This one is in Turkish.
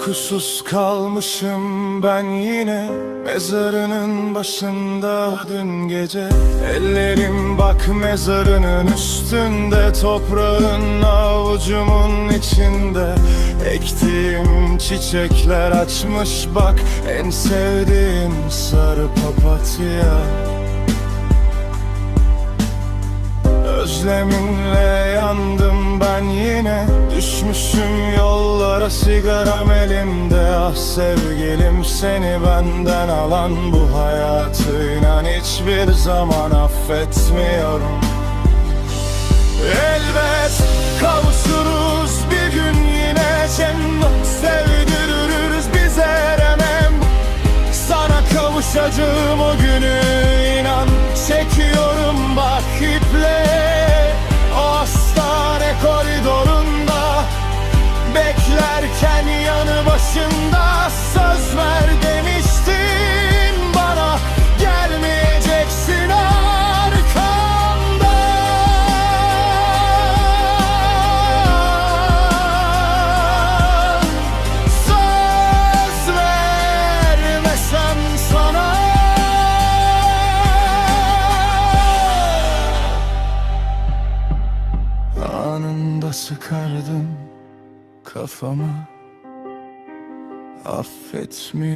Uykusuz kalmışım ben yine Mezarının başında dün gece. Ellerim bak mezarının üstünde Toprağın avucumun içinde. Ektiğim çiçekler açmış bak En sevdiğim sarı papatya. Özleminle yandım ben yine Düşmüşüm sigaram elimde Ah sevgilim seni benden alan Bu hayatı inan hiçbir zaman affetmiyorum. Elbet kavuşuruz bir gün yine Cennet sevdiririz bize eremem. Sana kavuşacağım o Beklerken yanı başında Söz ver demiştin bana. Gelmeyeceksin arkamdan Söz vermesem sana. Anında sıkardım kafama Affetmiyorum